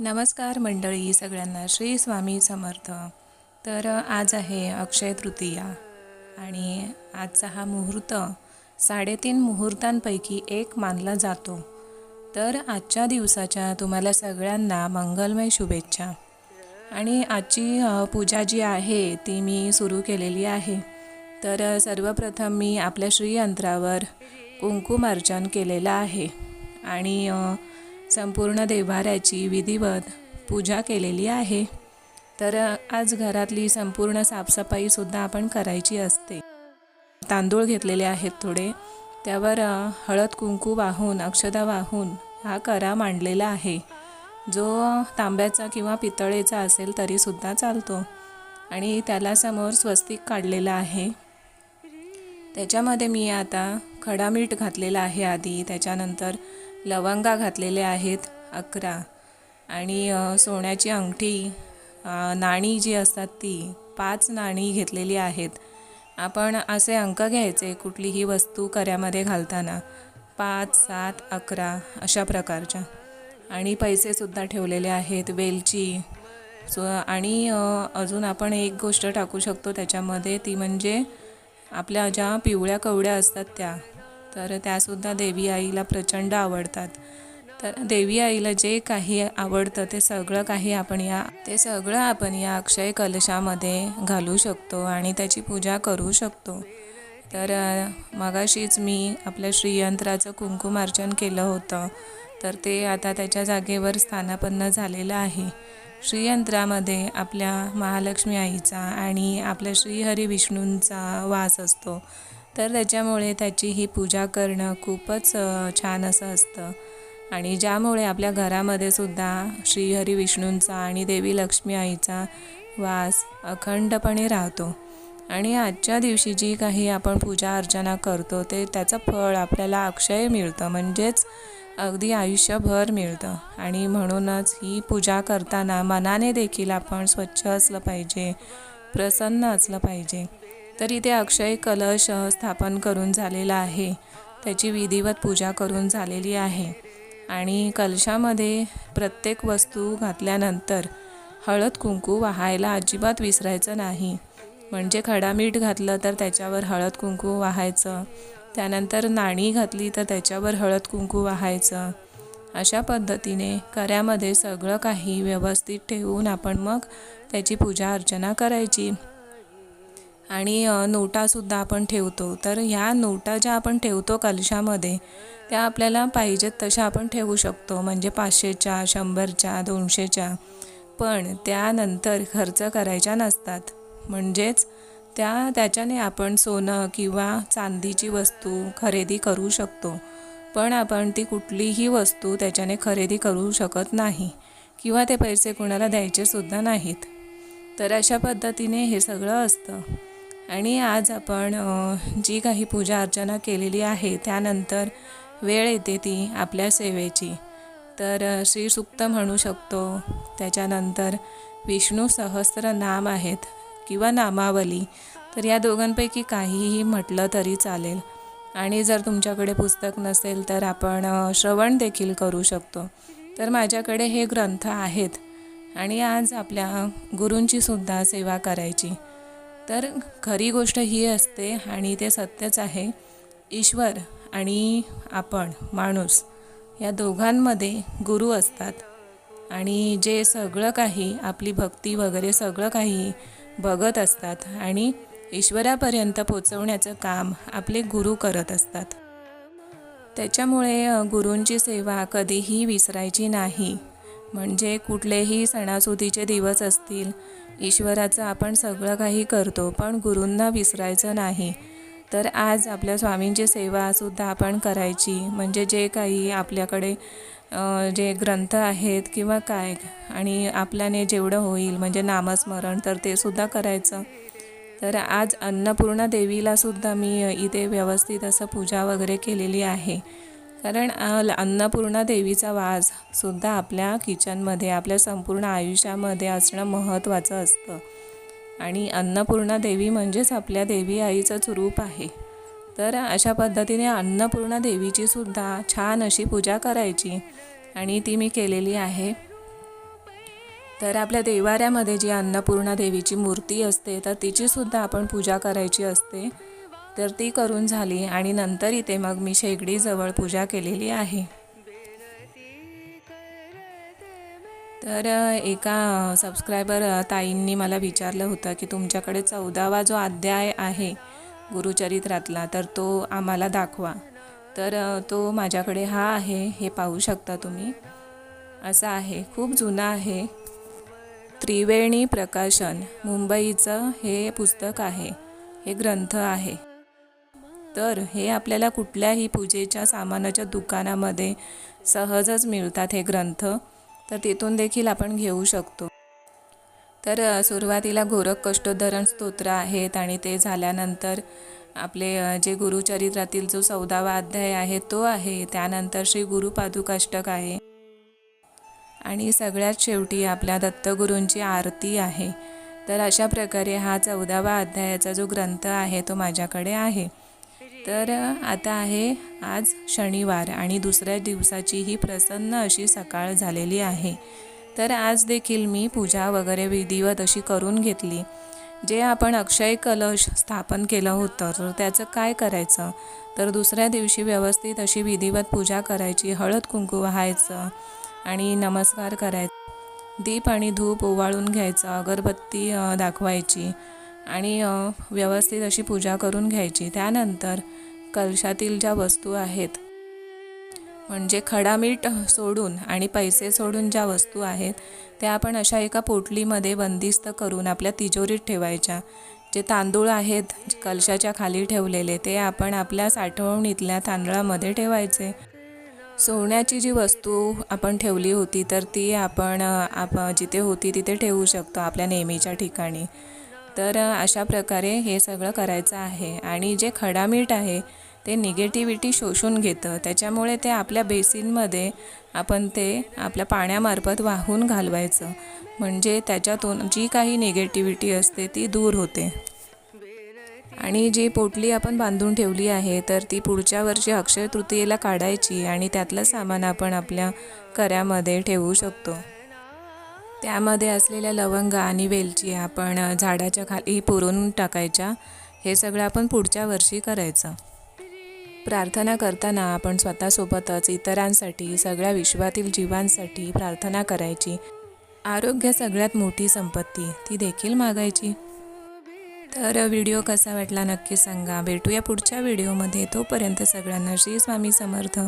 नमस्कार मंडळी सगळ्यांना श्री स्वामी समर्थ. तर आज आहे अक्षय तृतीया आणि आजचा हा मुहूर्त साडेतीन मुहूर्तांपैकी एक मानला जातो. तर आजच्या दिवसाच्या तुम्हाला सगळ्यांना मंगलमय शुभेच्छा. आणि आजची पूजा जी आहे ती मी सुरू केलेली आहे. तर सर्वप्रथम मी आपल्या श्रीयंत्रावर कुंकुमार्चन केलेलं आहे. आणि संपूर्ण देवाऱ्याची विधिवत पूजा केलेली आहे. तर आज घरातली संपूर्ण साफसफाईसुद्धा आपण करायची असते. तांदूळ घेतलेले आहेत थोडे. त्यावर हळद कुंकू वाहून अक्षदा वाहून हा करा मांडलेला आहे. जो तांब्याचा किंवा पितळेचा असेल तरीसुद्धा चालतो. आणि त्याला समोर स्वस्तिक काढलेलं आहे. त्याच्यामध्ये मी आता खडा मीठ घातलेला आहे आधी. त्याच्यानंतर लवंगा घातलेले आहेत अकरा. आणि सोन्याची अंगठी नाणी जी असतात ती पाच नाणी घेतलेली आहेत. आपण असे अंक घ्यायचे कुठलीही वस्तू कऱ्यामध्ये घालताना. पाच सात अकरा अशा प्रकारच्या. आणि पैसेसुद्धा ठेवलेले आहेत वेलची. सो आणि अजून आपण एक गोष्ट टाकू शकतो त्याच्यामध्ये ती म्हणजे आपल्या ज्या पिवळ्या कवड्या असतात त्या. तर त्यासुद्धा देवी आईला प्रचंड आवडतात. तर देवी आईला जे काही आवडतं ते सगळं काही आपण या ते सगळं आपण या अक्षय कलशामध्ये घालू शकतो आणि त्याची पूजा करू शकतो. तर मगाशीच मी आपल्या श्रीयंत्राचं कुंकुमार्चन केलं होतं. तर ते आता त्याच्या जागेवर स्थानापन्न झालेलं आहे. श्रीयंत्रामध्ये आपल्या महालक्ष्मी आईचा आणि आपल्या श्रीहरी विष्णूंचा वास असतो. तर त्याच्यामुळे त्याची ही पूजा करणं खूपच छान असं असतं. आणि ज्यामुळे आपल्या घरामध्ये सुद्धा श्रीहरी विष्णूंचा आणि देवी लक्ष्मी आईचा वास अखंडपणे राहतो. आणि आजच्या दिवशी जी काही आपण पूजा अर्चना करतो ते त्याचं फळ आपल्याला अक्षय मिळतं. म्हणजेच अगदी आयुष्यभर मिळतं. आणि म्हणूनच ही पूजा करताना मनाने देखील आपण स्वच्छ असलं पाहिजे प्रसन्न असलं पाहिजे. तर इथे अक्षय कलश स्थापन करून झालेला आहे. त्याची विधिवत पूजा करून झालेली आहे. आणि कलशामध्ये प्रत्येक वस्तू घातल्यानंतर हळद कुंकू वाहायला अजिबात विसरायचं नाही. म्हणजे खडा मीठ घातलं तर त्याच्यावर हळद कुंकू वाहायचं. त्यानंतर नाणी घातली तर त्याच्यावर हळद कुंकू वाहायचं. अशा पद्धतीने कऱ्यामध्ये सगळं काही व्यवस्थित ठेवून आपण मग त्याची पूजा अर्चना करायची. आणि नोटासुद्धा आपण ठेवतो. तर ह्या नोटा ज्या आपण ठेवतो कलशामध्ये त्या आपल्याला पाहिजेत तशा आपण ठेवू शकतो. म्हणजे पाचशेच्या शंभरच्या दोनशेच्या. पण त्यानंतर खर्च करायच्या नसतात. म्हणजेच त्या त्याच्याने आपण सोनं किंवा चांदीची वस्तू खरेदी करू शकतो. पण आपण ती कुठलीही वस्तू त्याच्याने खरेदी करू शकत नाही. किंवा ते पैसे कुणाला द्यायचे सुद्धा नाहीत. तर अशा पद्धतीने हे सगळं असतं. आणि आज आपण जी काही पूजा अर्चना केलेली आहे त्यानंतर वेळ येते ती आपल्या सेवेची. तर अ, श्रीसुक्त म्हणू शकतो. त्याच्यानंतर विष्णू सहस्त्र नाम आहेत किंवा नामावली. तर या दोघांपैकी काहीही म्हटलं तरी चालेल. आणि जर तुमच्याकडे पुस्तक नसेल तर आपण श्रवण देखील करू शकतो. तर माझ्याकडे हे ग्रंथ आहेत. आणि आज आपल्या गुरूंची सुद्धा सेवा करायची. तर खरी गोष्ट ही असते आणि ते सत्यच आहे. ईश्वर आणि आपण माणूस या दोघांमध्ये गुरु असतात. आणि जे सगळं काही आपली भक्ती वगैरे सगळं काही बघत असतात आणि ईश्वरापर्यंत पोचवण्याचं काम आपले गुरु करत असतात. त्याच्यामुळे गुरूंची सेवा कधीही विसरायची नाही. म्हणजे कुठलेही सणासुदीचे दिवस असतील. ईश्वराचं आपण सगळं काही करतो पण गुरूंना विसरायचं नाही. तर आज आपल्या स्वामींची सेवासुद्धा आपण करायची. म्हणजे जे काही आपल्याकडे जे ग्रंथ आहेत किंवा काय आणि आपल्याने जेवढं होईल म्हणजे नामस्मरण तर ते सुद्धा करायचं. तर आज अन्नपूर्णा देवीला सुद्धा मी इथे व्यवस्थित असं पूजा वगैरे केलेली आहे. कारण अन्नपूर्णा देवीचा वास सुद्धा आपल्या किचनमध्ये आपल्या संपूर्ण आयुष्यामध्ये असणं महत्त्वाचं असतं. आणि अन्नपूर्णा देवी म्हणजेच आपल्या देवी आईचंच रूप आहे. तर अशा पद्धतीने अन्नपूर्णा देवीची सुद्धा छान अशी पूजा करायची आणि ती मी केलेली आहे. तर आपल्या देवाऱ्यामध्ये जी अन्नपूर्णा देवीची मूर्ती असते तर तिचीसुद्धा आपण पूजा करायची असते. तर ती करून झाली आणि नंतर इथे मग मी शेगडीजवळ पूजा केलेली आहे. तर एका सबस्क्रायबर ताईंनी मला विचारलं होतं की तुमच्याकडे चौदावा जो अध्याय आहे गुरुचरित्रातला तर तो आम्हाला दाखवा. तर तो माझ्याकडे हा आहे हे पाहू शकता तुम्ही. असा आहे खूप जुना आहे. त्रिवेणी प्रकाशन मुंबईचं हे पुस्तक आहे हे ग्रंथ आहे. तर हे आपल्याला कुठल्याही पूजेच्या सामानाच्या दुकानामध्ये सहजच मिळतात हे ग्रंथ. तर तिथून देखील आपण घेऊ शकतो. तर सुरुवातीला गोरख कष्टोद्धरण स्तोत्र आहेत आणि ते झाल्यानंतर आपले जे गुरुचरित्रातील जो चौदावा अध्याय आहे तो आहे. त्यानंतर श्री गुरुपादुकाष्टक आहे. आणि सगळ्यात शेवटी आपल्या दत्तगुरूंची आरती आहे. तर अशा प्रकारे हा चौदावा अध्यायाचा जो ग्रंथ आहे तो माझ्याकडे आहे. तर आता आहे आज शनिवार आणि दुसऱ्या दिवसाची ही प्रसन्न अशी सकाळ झालेली आहे. तर आज देखील मी पूजा वगैरे विधिवत अशी करून घेतली. जे आपण अक्षय कलश स्थापन केलं होतं तर त्याचं काय करायचं? तर दुसऱ्या दिवशी व्यवस्थित अशी विधिवत पूजा करायची हळद कुंकू व्हायचं आणि नमस्कार करायचा. दीप आणि धूप ओवाळून घ्यायचं अगरबत्ती दाखवायची. आणि व्यवस्थित अशी पूजा करून घ्यायची. त्यानंतर कलशातील ज्या वस्तू आहेत म्हणजे खडामीठ सोडून आणि पैसे सोडून ज्या वस्तू आहेत त्या आपण अशा एका पोटलीमध्ये बंदिस्त करून आपल्या तिजोरीत ठेवायच्या. जे तांदूळ आहेत कलशाच्या खाली ठेवलेले ते आपण आपल्या साठवणीतल्या तांदळामध्ये ठेवायचे. सोन्याची जी वस्तू आपण ठेवली होती तर ती आपण आप जिथे होती तिथे ठेवू शकतो आपल्या नेहमीच्या ठिकाणी. तर अशा प्रकारे हे सगळं करायचं आहे. आणि जे खडामीठ आहे ते निगेटिव्हिटी शोषून घेतं. त्याच्यामुळे ते आपल्या बेसिनमध्ये आपण ते आपल्या पाण्यामार्फत वाहून घालवायचं. म्हणजे त्याच्यातून जी काही निगेटिव्हिटी असते ती दूर होते. आणि जी पोटली आपण बांधून ठेवली आहे तर ती पुढच्या वर्षी अक्षय तृतीयेला काढायची आणि त्यातलं सामान आपण आपल्या कऱ्यामध्ये ठेवू शकतो. त्यामध्ये असलेल्या लवंगा आणि वेलची आपण झाडाच्या खाली पुरून टाकायच्या. हे सगळं आपण पुढच्या वर्षी करायचं. प्रार्थना करताना आपण स्वतःसोबतच इतरांसाठी सगळ्या विश्वातील जीवांसाठी प्रार्थना करायची. आरोग्य सगळ्यात मोठी संपत्ती ती देखील मागायची. तर व्हिडिओ कसा वाटला नक्की सांगा. भेटूया पुढच्या व्हिडिओमध्ये. तोपर्यंत सगळ्यांना श्री स्वामी समर्थ.